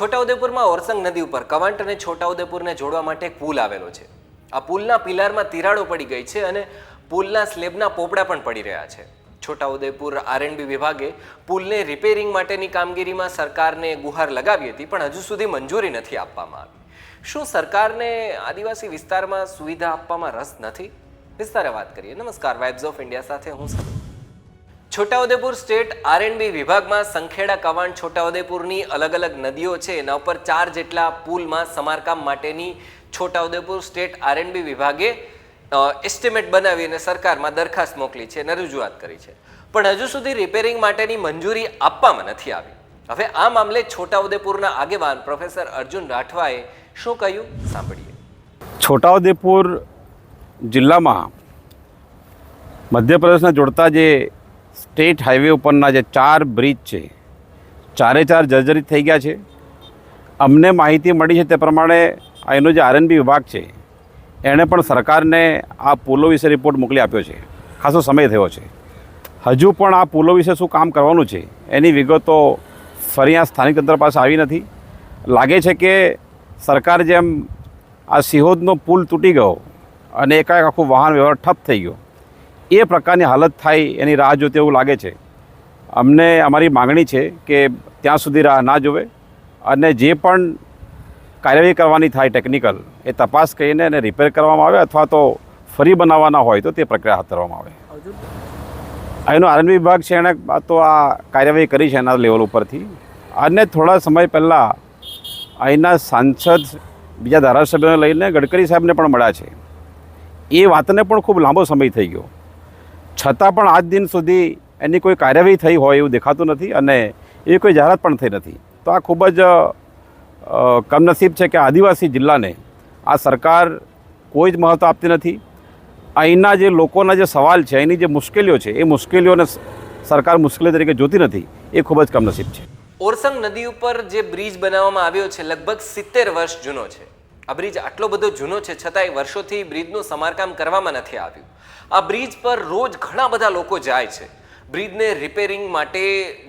છોટાઉદેપુરમાં ઓરસંગ નદી ઉપર કવાંટ અને છોટાઉદેપુરને જોડવા માટે એક પુલ આવેલો છે. આ પુલના પિલારમાં તિરાડો પડી ગઈ છે અને પુલના સ્લેબના પોપડા પણ પડી રહ્યા છે. છોટાઉદેપુર આરએનબી વિભાગે પુલને રિપેરિંગ માટેની કામગીરીમાં સરકારને ગુહાર લગાવી હતી, પણ હજુ સુધી મંજૂરી નથી આપવામાં આવી. શું સરકારને આદિવાસી વિસ્તારમાં સુવિધા આપવામાં રસ નથી? વિસ્તારે વાત કરીએ. નમસ્કાર વાઇબ્સ ઓફ ઇન્ડિયા સાથે હું સર છોટાઉદેપુર સ્ટેટ આરએનબી વિભાગમાં સંખેડા કવાણ છોટાઉદેપુરની અલગ અલગ નદીઓ છે. એના ઉપર ચાર જેટલા પુલમાં સમારકામ માટેની Chhotaudepur state R N B વિભાગે એસ્ટિમેટ બનાવી અને સરકારમાં દરખાસ્ત મોકલી છે અને રજૂઆત કરી છે. પણ હજુ સુધી રિપેરિંગ માટેની મંજૂરી આપવામાં નથી આવી. હવે આ મામલે છોટાઉદેપુરના આગેવાન પ્રોફેસર અર્જુન રાઠવાએ શું કહ્યું? સાંભળીએ. છોટાઉદેપુર જિલ્લામાં મધ્યપ્રદેશને જોડતા જે સ્ટેટ હાઈવે ઉપરના જે ચાર બ્રિજ છે, ચારે ચાર જર્જરિત થઈ ગયા છે. અમને માહિતી મળી છે તે પ્રમાણે એનો જે આરએનબી વિભાગ છે, એણે પણ સરકારને આ પુલો વિશે રિપોર્ટ મોકલી આપ્યો છે. ખાસો સમય થયો છે. હજુ પણ આ પુલો વિશે શું કામ કરવાનું છે, એની વિગતો ફરી આ સ્થાનિક તંત્ર પાસે આવી નથી. લાગે છે કે સરકાર જેમ આ સિહોદનો પુલ તૂટી ગયો અને એકાએક આખું વાહન વ્યવહાર ઠપ થઈ ગયો એ પ્રકારની હાલત થાય એની રાહ જોતી એવું લાગે છે. અમને અમારી માગણી છે કે ત્યાં સુધી રાહ ના જોવે અને જે પણ કાર્યવાહી કરવાની થાય ટેકનિકલ એ તપાસ કરીને એને રિપેર કરવામાં આવે અથવા તો ફરી બનાવવાના હોય તો તે પ્રક્રિયા હાથ ધરવામાં આવે. એનો આરએનબી વિભાગ છે એણે તો આ કાર્યવાહી કરી છે એના લેવલ ઉપરથી અને થોડા સમય પહેલાં અહીંના સાંસદ બીજા ધારાસભ્યોને લઈને ગડકરી સાહેબને પણ મળ્યા છે. એ વાતને પણ ખૂબ લાંબો સમય થઈ ગયો. છતાં પણ આજ દિન સુધી એની કોઈ કાર્યવાહી થઈ હોય એવું દેખાતું નથી અને એ કોઈ જાહેરાત પણ થઈ નથી. તો આ ખૂબ જ કમનસીબ છે કે આદિવાસી જિલ્લાને આ સરકાર કોઈ જ મહત્ત્વ આપતી નથી. અહીંના જે લોકોના જે સવાલ છે, અહીંની જે મુશ્કેલીઓ છે, એ મુશ્કેલીઓને સરકાર મુશ્કેલી તરીકે જોતી નથી, એ ખૂબ જ કમનસીબ છે. ઓરસંગ નદી ઉપર જે બ્રિજ બનાવવામાં આવ્યો છે, લગભગ સિત્તેર વર્ષ જૂનો છે. આ બ્રિજ આટલો બધો જૂનો છે, છતાંય વર્ષોથી બ્રિજનું સમારકામ કરવામાં નથી આવ્યું. આ બ્રિજ પર રોજ ઘણા બધા લોકો જાય છે. બ્રિજને રિપેરિંગ માટે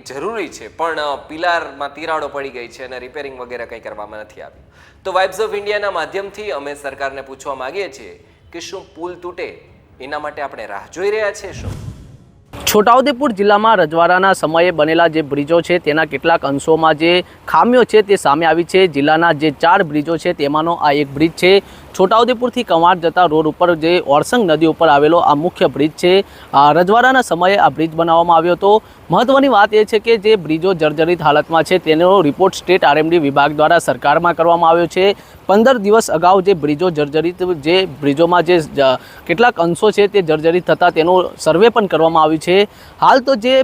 જરૂરી છે, પણ પિલારમાં તિરાડો પડી ગઈ છે અને રિપેરિંગ વગેરે કંઈ કરવામાં નથી આવ્યું. તો વાઇબ્સ ઓફ ઇન્ડિયાના માધ્યમથી અમે સરકારને પૂછવા માંગીએ છીએ કે શું પુલ તૂટે? એના માટે આપણે રાહ જોઈ રહ્યા છીએ, શું? છોટાઉદેપુર જિલ્લામાં રજવાડાના સમયે બનેલા જે બ્રિજો છે, તેના કેટલાક અંશોમાં જે ખામીઓ છે તે સામે આવી છે. જિલ્લાના જે ચાર બ્રિજો છે, તેમાંનો આ એક બ્રિજ છે. છોટાઉદેપુરથી કંવાર જતા રોડ ઉપર જે ઓરસંગ નદી ઉપર આવેલો આ મુખ્ય બ્રિજ છે રજવાડાના સમયે આ બ્રિજ બનાવવામાં આવ્યો હતો. મહત્વની વાત એ છે કે જે બ્રિજો જર્જરિત હાલતમાં છે, તેનો રિપોર્ટ સ્ટેટ આરએમડી વિભાગ દ્વારા સરકારમાં કરવામાં આવ્યો છે. પંદર દિવસ અગાઉ જે બ્રિજો જર્જરિત, જે બ્રિજોમાં જે કેટલાક અંશો છે તે જર્જરિત થતાં તેનો સર્વે પણ કરવામાં આવ્યું છે. હાલ તો જે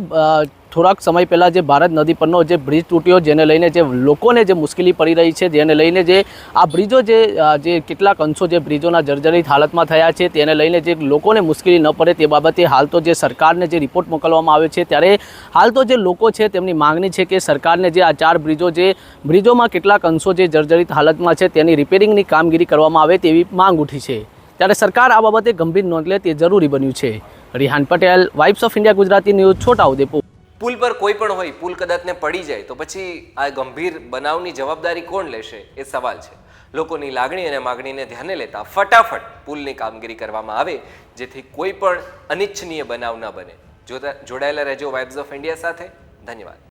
થોડાક સમય પહેલાં જે ભારત નદી પરનો જે બ્રિજ તૂટ્યો, જેને લઈને જે લોકોને જે મુશ્કેલી પડી રહી છે, જેને લઈને જે આ બ્રિજો જે જે કેટલાક અંશો જે બ્રિજોના જર્જરિત હાલતમાં થયા છે, તેને લઈને જે લોકોને મુશ્કેલી ન પડે તે બાબતે હાલ તો જે સરકારને જે રિપોર્ટ મોકલવામાં આવ્યો છે, ત્યારે હાલ તો જે લોકો છે તેમની માંગણી છે કે સરકારને જે આ ચાર બ્રિજો જે બ્રિજોમાં કેટલાક અંશો જે જર્જરિત હાલતમાં છે તેની રિપેરિંગની કામગીરી કરવામાં આવે તેવી માંગ ઉઠી છે. ત્યારે સરકાર આ બાબતે ગંભીર નોંધ લે તે જરૂરી બન્યું છે. Rihan Patel Vibes of India Gujarati news Chhotaudepur પુલ પર કોઈ પણ હોય, પુલ કદાચને પડી જાય, તો પછી આ ગંભીર બનાવની જવાબદારી કોણ લેશે એ સવાલ છે. લોકોની લાગણી અને માગણીને ધ્યાને લેતા ફટાફટ પુલની કામગીરી કરવામાં આવે, જેથી કોઈ પણ અનિચ્છનીય બનાવ ન બને. જોડાયેલા રહેજો વાઇબ્સ ઓફ ઇન્ડિયા સાથે. ધન્યવાદ.